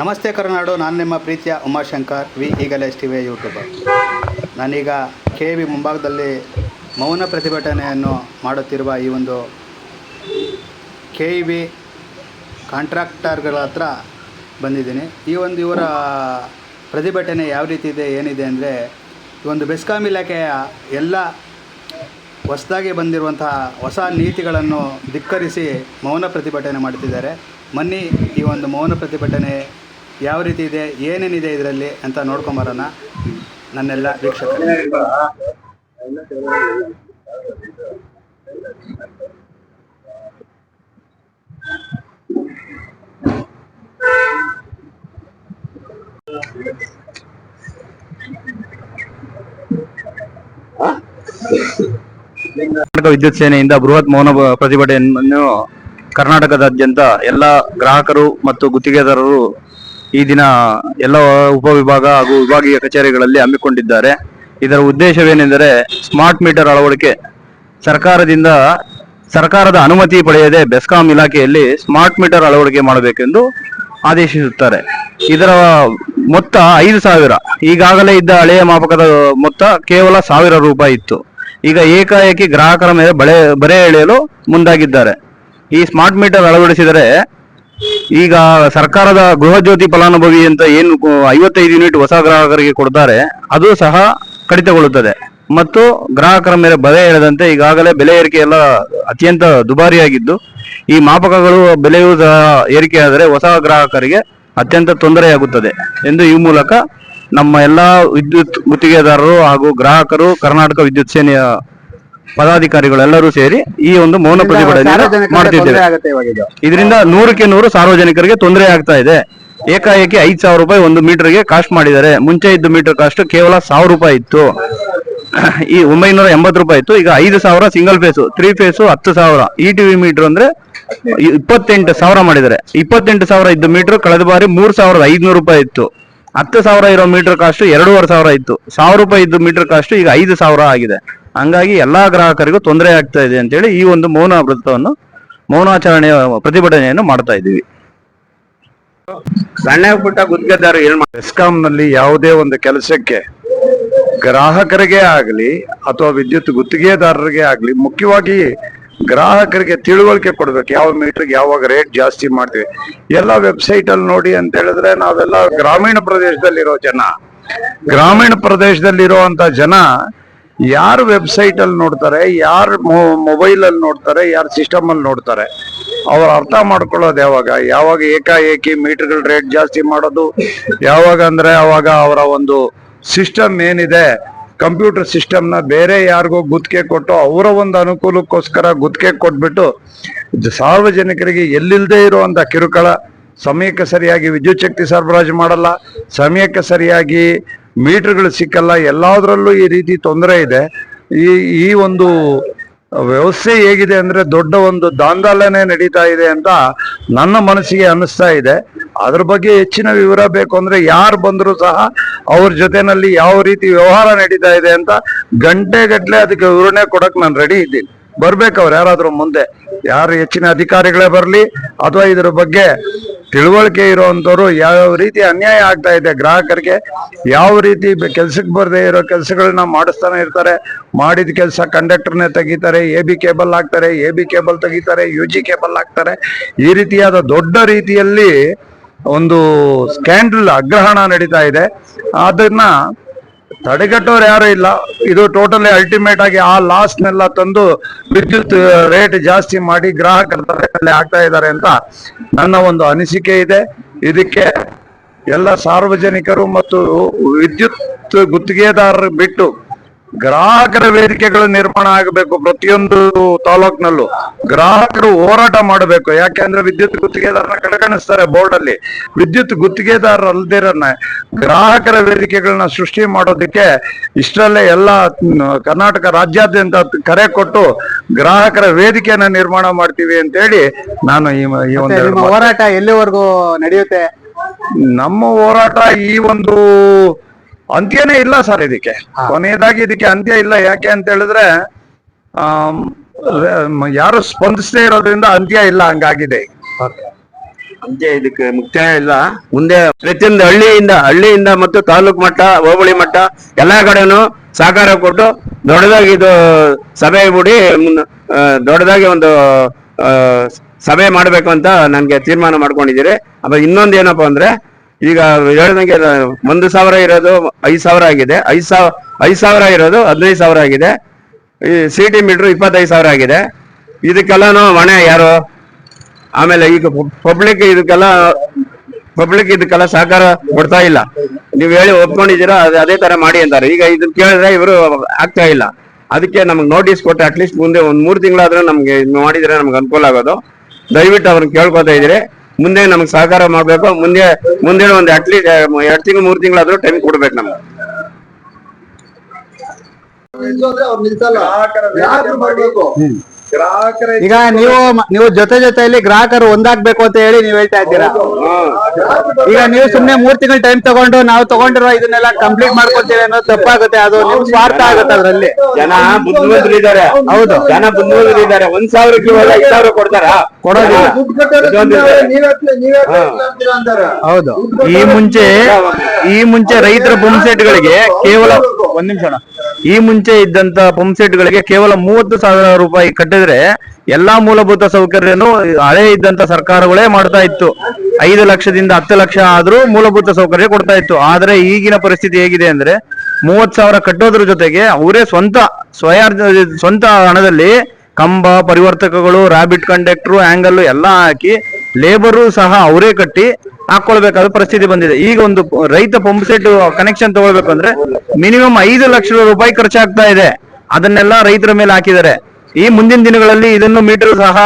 ನಮಸ್ತೆ ಕರುನಾಡು, ನಾನು ನಿಮ್ಮ ಪ್ರೀತಿಯ ಉಮಾಶಂಕರ್, ವಿ ಈಗಲೇ ವಿ ಯೂಟ್ಯೂಬರ್ ನಾನೀಗ ಕೆ ವಿ ಮುಂಭಾಗದಲ್ಲಿ ಮೌನ ಪ್ರತಿಭಟನೆಯನ್ನು ಮಾಡುತ್ತಿರುವ ಈ ಒಂದು ಕೆ ವಿ ಕಾಂಟ್ರಾಕ್ಟರ್ಗಳ ಹತ್ರ ಬಂದಿದ್ದೀನಿ. ಈ ಒಂದು ಇವರ ಪ್ರತಿಭಟನೆ ಯಾವ ರೀತಿ ಇದೆ, ಏನಿದೆ ಅಂದರೆ, ಈ ಒಂದು ಬೆಸ್ಕಾಂ ಇಲಾಖೆಯ ಎಲ್ಲ ಹೊಸದಾಗಿ ಬಂದಿರುವಂತಹ ಹೊಸ ನೀತಿಗಳನ್ನು ಧಿಕ್ಕರಿಸಿ ಮೌನ ಪ್ರತಿಭಟನೆ ಮಾಡುತ್ತಿದ್ದಾರೆ ಮನ್ನಿ ಈ ಒಂದು ಮೌನ ಪ್ರತಿಭಟನೆ ಯಾವ ರೀತಿ ಇದೆ, ಏನೇನಿದೆ ಇದರಲ್ಲಿ ಅಂತ ನೋಡ್ಕೊಂಬರೋಣ ನನ್ನೆಲ್ಲ ವೀಕ್ಷಕರು. ಕರ್ನಾಟಕ ವಿದ್ಯುತ್ ಸೇನೆಯಿಂದ ಬೃಹತ್ ಮೌನ ಪ್ರತಿಭಟನೆಯನ್ನು ಕರ್ನಾಟಕದಾದ್ಯಂತ ಎಲ್ಲ ಗ್ರಾಹಕರು ಮತ್ತು ಗುತ್ತಿಗೆದಾರರು ಈ ದಿನ ಎಲ್ಲ ಉಪವಿಭಾಗ ಹಾಗೂ ವಿಭಾಗೀಯ ಕಚೇರಿಗಳಲ್ಲಿ ಹಮ್ಮಿಕೊಂಡಿದ್ದಾರೆ. ಇದರ ಉದ್ದೇಶವೇನೆಂದರೆ ಸ್ಮಾರ್ಟ್ ಮೀಟರ್ ಅಳವಡಿಕೆ. ಸರ್ಕಾರದಿಂದ, ಸರ್ಕಾರದ ಅನುಮತಿ ಪಡೆಯದೆ ಬೆಸ್ಕಾಂ ಇಲಾಖೆಯಲ್ಲಿ ಸ್ಮಾರ್ಟ್ ಮೀಟರ್ ಅಳವಡಿಕೆ ಮಾಡಬೇಕೆಂದು ಆದೇಶಿಸುತ್ತಾರೆ. ಇದರ ಮೊತ್ತ ಐದು ಸಾವಿರ. ಈಗಾಗಲೇ ಇದ್ದ ಹಳೆಯ ಮಾಪಕದ ಮೊತ್ತ ಕೇವಲ ಸಾವಿರ ರೂಪಾಯಿ ಇತ್ತು. ಈಗ ಏಕಾಏಕಿ ಗ್ರಾಹಕರ ಮೇಲೆ ಬಳೆ, ಬರೆ ಎಳೆಯಲು ಮುಂದಾಗಿದ್ದಾರೆ. ಈ ಸ್ಮಾರ್ಟ್ ಮೀಟರ್ ಅಳವಡಿಸಿದರೆ ಈಗ ಸರ್ಕಾರದ ಗೃಹ ಜ್ಯೋತಿ ಫಲಾನುಭವಿ ಅಂತ ಏನು ಐವತ್ತೈದು ಯೂನಿಟ್ ಹೊಸ ಗ್ರಾಹಕರಿಗೆ ಕೊಡ್ತಾರೆ, ಅದು ಸಹ ಕಡಿತಗೊಳ್ಳುತ್ತದೆ. ಮತ್ತು ಗ್ರಾಹಕರ ಮೇಲೆ ಬೆಲೆ ಎಳೆದಂತೆ ಈಗಾಗಲೇ ಬೆಲೆ ಏರಿಕೆ ಎಲ್ಲ ಅತ್ಯಂತ ದುಬಾರಿಯಾಗಿದ್ದು, ಈ ಮಾಪಕಗಳು ಬೆಲೆಯು ಸಹ ಏರಿಕೆಯಾದರೆ ಹೊಸ ಗ್ರಾಹಕರಿಗೆ ಅತ್ಯಂತ ತೊಂದರೆಯಾಗುತ್ತದೆ ಎಂದು ಈ ಮೂಲಕ ನಮ್ಮ ಎಲ್ಲಾ ವಿದ್ಯುತ್ ಗುತ್ತಿಗೆದಾರರು ಹಾಗೂ ಗ್ರಾಹಕರು ಕರ್ನಾಟಕ ವಿದ್ಯುತ್ ಸೇನೆಯ ಪದಾಧಿಕಾರಿಗಳೆಲ್ಲರೂ ಸೇರಿ ಈ ಒಂದು ಮೌನ ಪ್ರತಿಭಟನೆ ಮಾಡ್ತಿದ್ದೇವೆ. ಇದರಿಂದ ನೂರಕ್ಕೆ ನೂರು ಸಾರ್ವಜನಿಕರಿಗೆ ತೊಂದರೆ ಆಗ್ತಾ ಇದೆ. ಏಕಾಏಕಿ ಐದ್ ಸಾವಿರ ರೂಪಾಯಿ ಒಂದು ಮೀಟರ್ಗೆ ಕಾಸ್ಟ್ ಮಾಡಿದ್ದಾರೆ. ಮುಂಚೆ ಇದ್ದ ಮೀಟರ್ ಕಾಸ್ಟ್ ಕೇವಲ ಸಾವಿರ ರೂಪಾಯಿ ಇತ್ತು. ಈ ಒಂಬೈನೂರ ಎಂಬತ್ತು ರೂಪಾಯಿ ಇತ್ತು. ಈಗ ಐದು ಸಾವಿರ ಸಿಂಗಲ್ ಫೇಸು ತ್ರೀ ಫೇಸು ಹತ್ತು ಸಾವಿರ. ಇ ಟಿವಿ ಮೀಟರ್ ಅಂದ್ರೆ ಇಪ್ಪತ್ತೆಂಟು ಸಾವಿರ ಮಾಡಿದ್ದಾರೆ. ಇಪ್ಪತ್ತೆಂಟು ಸಾವಿರ ಇದ್ದ ಮೀಟರ್ ಕಳೆದ ಬಾರಿ ಮೂರ್ ಸಾವಿರದ ಐದ್ನೂರು ರೂಪಾಯಿ ಇತ್ತು. ಹತ್ತು ಸಾವಿರ ಇರೋ ಮೀಟರ್ ಕಾಸ್ಟ್ ಎರಡೂವರೆ ಸಾವಿರ ಇತ್ತು. ಸಾವಿರ ರೂಪಾಯಿ ಇದ್ದ ಮೀಟರ್ ಕಾಸ್ಟ್ ಈಗ ಐದು ಸಾವಿರ ಆಗಿದೆ. ಹಂಗಾಗಿ ಎಲ್ಲಾ ಗ್ರಾಹಕರಿಗೂ ತೊಂದರೆ ಆಗ್ತಾ ಇದೆ ಅಂತೇಳಿ ಈ ಒಂದು ಮೌನ ವೃತ್ತವನ್ನು ಮೌನಾಚರಣೆಯ ಪ್ರತಿಭಟನೆಯನ್ನು ಮಾಡ್ತಾ ಇದ್ದೀವಿ. ಸಣ್ಣ ಪುಟ್ಟ ಗುತ್ತಿಗೆದಾರರು ಏನ್ ಮಾಡಿ ನಲ್ಲಿ ಯಾವುದೇ ಒಂದು ಕೆಲಸಕ್ಕೆ ಗ್ರಾಹಕರಿಗೆ ಆಗಲಿ ಅಥವಾ ವಿದ್ಯುತ್ ಗುತ್ತಿಗೆದಾರರಿಗೆ ಆಗಲಿ ಮುಖ್ಯವಾಗಿ ಗ್ರಾಹಕರಿಗೆ ತಿಳುವಳಿಕೆ ಕೊಡ್ಬೇಕು. ಯಾವ ಮೀಟರ್ಗೆ ಯಾವಾಗ ರೇಟ್ ಜಾಸ್ತಿ ಮಾಡ್ತೀವಿ. ಎಲ್ಲ ವೆಬ್ಸೈಟ್ ಅಲ್ಲಿ ನೋಡಿ ಅಂತ ಹೇಳಿದ್ರೆ ನಾವೆಲ್ಲ ಗ್ರಾಮೀಣ ಪ್ರದೇಶದಲ್ಲಿರೋ ಜನ. ಗ್ರಾಮೀಣ ಪ್ರದೇಶದಲ್ಲಿರುವಂತ ಜನ ಯಾರು ವೆಬ್ಸೈಟ್ ಅಲ್ಲಿ ನೋಡ್ತಾರೆ, ಯಾರು ಮೊಬೈಲ್ ಅಲ್ಲಿ ನೋಡ್ತಾರೆ, ಯಾರು ಸಿಸ್ಟಮ್ ಅಲ್ಲಿ ನೋಡ್ತಾರೆ, ಅವ್ರು ಅರ್ಥ ಮಾಡ್ಕೊಳ್ಳೋದು ಯಾವಾಗ? ಯಾವಾಗ ಏಕಾಏಕಿ ಮೀಟರ್ಗಳ ರೇಟ್ ಜಾಸ್ತಿ ಮಾಡೋದು? ಯಾವಾಗ ಅಂದ್ರೆ ಅವಾಗ ಅವರ ಒಂದು ಸಿಸ್ಟಮ್ ಏನಿದೆ ಕಂಪ್ಯೂಟರ್ ಸಿಸ್ಟಮ್ನ ಬೇರೆ ಯಾರಿಗೋ ಗುತ್ತಿಗೆ ಕೊಟ್ಟು ಅವರ ಒಂದು ಅನುಕೂಲಕ್ಕೋಸ್ಕರ ಗುತ್ತಿಗೆ ಕೊಟ್ಬಿಟ್ಟು ಸಾರ್ವಜನಿಕರಿಗೆ ಎಲ್ಲಿಲ್ಲದೆ ಇರುವಂತ ಕಿರುಕುಳ, ಸಮಯಕ್ಕೆ ಸರಿಯಾಗಿ ವಿದ್ಯುಚ್ಛಕ್ತಿ ಸರಬರಾಜು ಮಾಡಲ್ಲ, ಸಮಯಕ್ಕೆ ಸರಿಯಾಗಿ ಮೀಟರ್ಗಳು ಸಿಕ್ಕಲ್ಲ, ಎಲ್ಲದರಲ್ಲೂ ಈ ರೀತಿ ತೊಂದರೆ ಇದೆ. ಈ ಈ ಒಂದು ವ್ಯವಸ್ಥೆ ಹೇಗಿದೆ ಅಂದ್ರೆ ದೊಡ್ಡ ಒಂದು ದಾಂದಾಲನೆ ನಡೀತಾ ಇದೆ ಅಂತ ನನ್ನ ಮನಸ್ಸಿಗೆ ಅನಿಸ್ತಾ ಇದೆ. ಅದ್ರ ಬಗ್ಗೆ ಹೆಚ್ಚಿನ ವಿವರ ಬೇಕು ಅಂದರೆ ಯಾರು ಬಂದರೂ ಸಹ ಅವ್ರ ಜೊತೆನಲ್ಲಿ ಯಾವ ರೀತಿ ವ್ಯವಹಾರ ನಡೀತಾ ಇದೆ ಅಂತ ಗಂಟೆಗಟ್ಟಲೆ ಅದಕ್ಕೆ ವಿವರಣೆ ಕೊಡಕ್ಕೆ ನಾನು ರೆಡಿ ಇದ್ದೀನಿ. ಬರ್ಬೇಕು ಅವ್ರು ಯಾರಾದರೂ ಮುಂದೆ. ಯಾರು ಹೆಚ್ಚಿನ ಅಧಿಕಾರಿಗಳೇ ಬರಲಿ, ಅಥವಾ ಇದ್ರ ಬಗ್ಗೆ ತಿಳುವಳಿಕೆ ಇರುವಂತವ್ರು ಯಾವ ರೀತಿ ಅನ್ಯಾಯ ಆಗ್ತಾ ಇದೆ, ಗ್ರಾಹಕರಿಗೆ ಯಾವ ರೀತಿ ಕೆಲ್ಸಕ್ಕೆ ಬರದೇ ಇರೋ ಕೆಲಸಗಳನ್ನ ಮಾಡಿಸ್ತಾನೆ ಇರ್ತಾರೆ, ಮಾಡಿದ ಕೆಲಸ ಕಂಡಕ್ಟರ್ನೇ ತೆಗಿತಾರೆ, ಎ ಬಿ ಕೇಬಲ್ ಹಾಕ್ತಾರೆ, ಎ ಬಿ ಕೇಬಲ್ ತೆಗಿತಾರೆ, ಯು ಜಿ ಕೇಬಲ್ ಹಾಕ್ತಾರೆ, ಈ ರೀತಿಯಾದ ದೊಡ್ಡ ರೀತಿಯಲ್ಲಿ ಒಂದು ಸ್ಕ್ಯಾಂಡಲ್ ಅಗ್ರಹಣ ನಡೀತಾ ಇದೆ. ಅದನ್ನ ತಡೆಗಟ್ಟೋರು ಯಾರು ಇಲ್ಲ. ಇದು ಟೋಟಲಿ ಅಲ್ಟಿಮೇಟ್ ಆಗಿ ಆ ಲಾಸ್ನೆಲ್ಲ ತಂದು ವಿದ್ಯುತ್ ರೇಟ್ ಜಾಸ್ತಿ ಮಾಡಿ ಗ್ರಾಹಕರ ಆಗ್ತಾ ಇದ್ದಾರೆ ಅಂತ ನನ್ನ ಒಂದು ಅನಿಸಿಕೆ ಇದೆ. ಇದಕ್ಕೆ ಎಲ್ಲ ಸಾರ್ವಜನಿಕರು ಮತ್ತು ವಿದ್ಯುತ್ ಗುತ್ತಿಗೆದಾರರು ಬಿಟ್ಟು ಗ್ರಾಹಕರ ವೇದಿಕೆಗಳು ನಿರ್ಮಾಣ ಆಗಬೇಕು ಪ್ರತಿಯೊಂದು ತಾಲೂಕ್ನಲ್ಲೂ. ಗ್ರಾಹಕರು ಹೋರಾಟ ಮಾಡಬೇಕು. ಯಾಕೆಂದ್ರೆ ವಿದ್ಯುತ್ ಗುತ್ತಿಗೆದಾರನ ಕಡೆಗಣಿಸ್ತಾರೆ ಬೋರ್ಡ್ ಅಲ್ಲಿ. ವಿದ್ಯುತ್ ಗುತ್ತಿಗೆದಾರರು ಅಲ್ದಿರನ್ನ ಗ್ರಾಹಕರ ವೇದಿಕೆಗಳನ್ನ ಸೃಷ್ಟಿ ಮಾಡೋದಕ್ಕೆ ಇಷ್ಟರಲ್ಲೇ ಎಲ್ಲ ಕರ್ನಾಟಕ ರಾಜ್ಯಾದ್ಯಂತ ಕರೆ ಕೊಟ್ಟು ಗ್ರಾಹಕರ ವೇದಿಕೆಯನ್ನ ನಿರ್ಮಾಣ ಮಾಡ್ತೀವಿ ಅಂತ ಹೇಳಿ ನಾನು ಈ ಒಂದು ಹೋರಾಟ ಎಲ್ಲಿವರೆಗೂ ನಡೆಯುತ್ತೆ? ನಮ್ಮ ಹೋರಾಟ ಈ ಒಂದು ಅಂತ್ಯನೇ ಇಲ್ಲ ಸರ್ ಇದಕ್ಕೆ. ಕೊನೆಯದಾಗಿ ಇದಕ್ಕೆ ಅಂತ್ಯ ಇಲ್ಲ. ಯಾಕೆ ಅಂತ ಹೇಳಿದ್ರೆ ಯಾರು ಸ್ಪಂದಿಸದೇ ಇರೋದ್ರಿಂದ ಅಂತ್ಯ ಇಲ್ಲ ಹಂಗಾಗಿದೆ. ಅಂತ್ಯ ಇದಕ್ಕೆ ಮುಕ್ತಾಯ ಇಲ್ಲ. ಮುಂದೆ ಪ್ರತಿಯೊಂದು ಹಳ್ಳಿಯಿಂದ ಹಳ್ಳಿಯಿಂದ ಮತ್ತು ತಾಲೂಕು ಮಟ್ಟ ಹೋಬಳಿ ಮಟ್ಟ ಎಲ್ಲಾ ಕಡೆನೂ ಸಹಕಾರ ಕೊಟ್ಟು ದೊಡ್ಡದಾಗಿ ಇದು ಸಭೆ ಬಿಡಿ ಮುನ್ನ- ದೊಡ್ಡದಾಗಿ ಒಂದು ಆ, ಸಭೆ ಮಾಡ್ಬೇಕು ಅಂತ ನನಗೆ ತೀರ್ಮಾನ ಮಾಡ್ಕೊಂಡಿದ್ದೀರಿ. ಆಮೇಲೆ ಇನ್ನೊಂದು ಏನಪ್ಪಾ ಅಂದ್ರೆ ಈಗ ಹೇಳ್ದಂಗೆ ಒಂದು ಸಾವಿರ ಇರೋದು ಐದು ಸಾವಿರ ಆಗಿದೆ. ಐದು ಸಾವಿರ ಐದು ಸಾವಿರ ಇರೋದು ಹದಿನೈದು ಸಾವಿರ ಆಗಿದೆ. ಈ ಸಿ ಟಿ ಮೀಟ್ರು ಇಪ್ಪತ್ತೈದು ಸಾವಿರ ಆಗಿದೆ. ಇದಕ್ಕೆಲ್ಲನೂ ಹೊಣೆ ಯಾರು? ಆಮೇಲೆ ಈಗ ಪಬ್ಲಿಕ್ ಇದಕ್ಕೆಲ್ಲ ಪಬ್ಲಿಕ್ ಇದಕ್ಕೆಲ್ಲ ಸಹಕಾರ ಕೊಡ್ತಾ ಇಲ್ಲ. ನೀವು ಹೇಳಿ ಒಪ್ಕೊಂಡಿದ್ದೀರಾ, ಅದು, ಅದೇ ತರ ಮಾಡಿ ಅಂತಾರೆ. ಈಗ ಇದನ್ನ ಕೇಳಿದ್ರೆ ಇವರು ಆಗ್ತಾ ಇಲ್ಲ. ಅದಕ್ಕೆ ನಮ್ಗೆ ನೋಟಿಸ್ ಕೊಟ್ಟು ಅಟ್ಲೀಸ್ಟ್ ಮುಂದೆ ಒಂದ್ ಮೂರ್ ತಿಂಗಳಾದ್ರೂ ನಮ್ಗೆ ಮಾಡಿದ್ರೆ ನಮ್ಗೆ ಅನುಕೂಲ ಆಗೋದು. ದಯವಿಟ್ಟು ಅವ್ರನ್ನ ಕೇಳ್ಕೊತಾ ಇದ್ದೀರಿ. ಮುಂದೆ ನಮ್ಗೆ ಸಹಕಾರ ಮಾಡ್ಬೇಕು. ಮುಂದೆ ಮುಂದೆ ಒಂದು ಅಟ್ಲೀಸ್ಟ್ ಎರಡ್ ತಿಂಗಳು ಮೂರ್ ತಿಂಗಳಾದ್ರೂ ಟೈಮ್ ಕೊಡ್ಬೇಕು ನಮ್ಗೆ. ಈಗ ನೀವು ನೀವು ಜೊತೆ ಜೊತೆಯಲ್ಲಿ ಗ್ರಾಹಕರು ಒಂದಾಗ್ಬೇಕು ಅಂತ ಹೇಳಿ ನೀವು ಹೇಳ್ತಾ ಇದ್ದೀರಾ? ಈಗ ನೀವು ಸುಮ್ನೆ ಮೂರ್ ತಿಂಗಳು ಟೈಮ್ ತಗೊಂಡು ನಾವು ತಗೊಂಡಿರೋ ಇದನ್ನೆಲ್ಲ ಕಂಪ್ಲೀಟ್ ಮಾಡ್ಕೊತೀವಿ ಅನ್ನೋದು ತಪ್ಪಾಗುತ್ತೆ. ಅದು ನಿಮ್ ಸ್ವಾರ್ಥ ಆಗುತ್ತೆ ಅದ್ರಲ್ಲಿ. ಜನ ಬುದ್ಧಿವಂತರಿದ್ದಾರೆ. ಹೌದು. ಜನ ಬುದ್ಧಿವಂತರಿದ್ದಾರೆ. ಒಂದ್ ಸಾವಿರಕ್ಕೆ ಐದ್ ಸಾವಿರ ಕೊಡ್ತಾರ? ಕೊಡೋದಿಲ್ಲ. ಹೌದು. ಈ ಮುಂಚೆ ಈ ಮುಂಚೆ ರೈತರ ಪಂಪ್ ಸೆಟ್ಗಳಿಗೆ ಕೇವಲ ಒಂದ್ ನಿಮಿಷ. ಈ ಮುಂಚೆ ಇದ್ದಂತ ಪಂಪ್ ಸೆಟ್ಗಳಿಗೆ ಕೇವಲ ಮೂವತ್ತು ಸಾವಿರ ರೂಪಾಯಿ ಕಟ್ಟಿದ್ರೆ ಎಲ್ಲಾ ಮೂಲಭೂತ ಸೌಕರ್ಯನು ಹಳೆ ಇದ್ದಂತ ಸರ್ಕಾರಗಳೇ ಮಾಡ್ತಾ ಇತ್ತು. ಐದು ಲಕ್ಷದಿಂದ ಹತ್ತು ಲಕ್ಷ ಆದ್ರೂ ಮೂಲಭೂತ ಸೌಕರ್ಯ ಕೊಡ್ತಾ ಇತ್ತು. ಆದ್ರೆ ಈಗಿನ ಪರಿಸ್ಥಿತಿ ಹೇಗಿದೆ ಅಂದ್ರೆ ಮೂವತ್ ಸಾವಿರ ಕಟ್ಟೋದ್ರ ಜೊತೆಗೆ ಅವರೇ ಸ್ವಂತ ಸ್ವಯಾರ್ಜ ಸ್ವಂತ ಹಣದಲ್ಲಿ ಕಂಬ, ಪರಿವರ್ತಕಗಳು ರಾಬಿಟ್ ಕಂಡಕ್ಟರ್ ಆಂಗಲ್ ಎಲ್ಲಾ ಹಾಕಿ ಲೇಬರು ಸಹ ಅವರೇ ಕಟ್ಟಿ ಹಾಕೊಳ್ಬೇಕಾದ ಪರಿಸ್ಥಿತಿ ಬಂದಿದೆ. ಈಗ ಒಂದು ರೈತ ಪಂಪ್ ಸೆಟ್ ಕನೆಕ್ಷನ್ ತಗೊಳ್ಬೇಕು ಅಂದ್ರೆ ಮಿನಿಮಮ್ ಐದು ಲಕ್ಷ ರೂಪಾಯಿ ಖರ್ಚಾಗ್ತಾ ಇದೆ. ಅದನ್ನೆಲ್ಲ ರೈತರ ಮೇಲೆ ಹಾಕಿದ್ದಾರೆ. ಈ ಮುಂದಿನ ದಿನಗಳಲ್ಲಿ ಇದನ್ನು ಮೀಟರ್ ಸಹ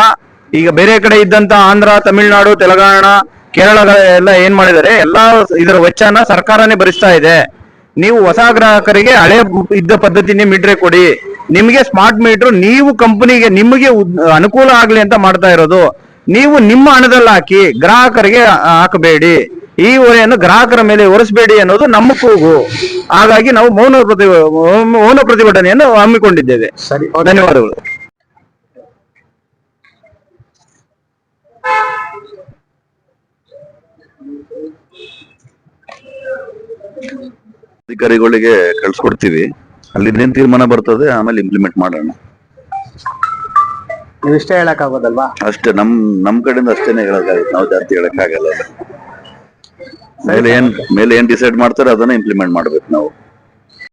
ಈಗ ಬೇರೆ ಕಡೆ ಇದ್ದಂತ ಆಂಧ್ರ, ತಮಿಳುನಾಡು, ತೆಲಂಗಾಣ ಕೇರಳ ಎಲ್ಲ ಏನ್ ಮಾಡಿದ್ದಾರೆ, ಎಲ್ಲಾ ಇದರ ವೆಚ್ಚನ ಸರ್ಕಾರನೇ ಭರಿಸ್ತಾ ಇದೆ. ನೀವು ಹೊಸ ಗ್ರಾಹಕರಿಗೆ ಹಳೆ ಇದ್ದ ಪದ್ಧತಿನೇ ಮೀಟ್ರೆ ಕೊಡಿ. ನಿಮಗೆ ಸ್ಮಾರ್ಟ್ ಮೀಟರ್ ನೀವು ಕಂಪನಿಗೆ ನಿಮಗೆ ಅನುಕೂಲ ಆಗ್ಲಿ ಅಂತ ಮಾಡ್ತಾ ಇರೋದು. ನೀವು ನಿಮ್ಮ ಹಣದಲ್ಲಿ ಹಾಕಿ ಗ್ರಾಹಕರಿಗೆ ಹಾಕಬೇಡಿ. ಈ ಹೊರೆಯನ್ನು ಗ್ರಾಹಕರ ಮೇಲೆ ಹೊರಿಸಬೇಡಿ ಅನ್ನೋದು ನಮ್ಮ ಕೂಗು. ಹಾಗಾಗಿ ನಾವು ಮೌನ ಪ್ರತಿ ಮೌನ ಪ್ರತಿಭಟನೆಯನ್ನು ಹಮ್ಮಿಕೊಂಡಿದ್ದೇವೆ. ಸರಿ. ಧನ್ಯವಾದಗಳು. ಅಧಿಕಾರಿಗಳಿಗೆ ಕಳ್ಸಿಕೊಡ್ತೀವಿ. ಅಲ್ಲಿ ಏನ್ ತೀರ್ಮಾನ ಬರ್ತದೆ ಆಮೇಲೆ ಇಂಪ್ಲಿಮೆಂಟ್ ಮಾಡೋಣ. ನೀವು ಇಷ್ಟ ಹೇಳಕ್ ಆಗೋದಲ್ವಾ ಅಷ್ಟೇ ನಮ್ ನಮ್ ಕಡೆಯಿಂದ ಅಷ್ಟೇನೆ ಹೇಳೋದಾಗುತ್ತೆ ನಾವು ಜಾಸ್ತಿ ಹೇಳಕ್ ಆಗಲ್ಲ ಮೇಲೆ ಏನ್ ಮೇಲೆ ಏನ್ ಡಿಸೈಡ್ ಮಾಡ್ತಾರೆ ಅದನ್ನ ಇಂಪ್ಲಿಮೆಂಟ್ ಮಾಡ್ಬೇಕು ನಾವು.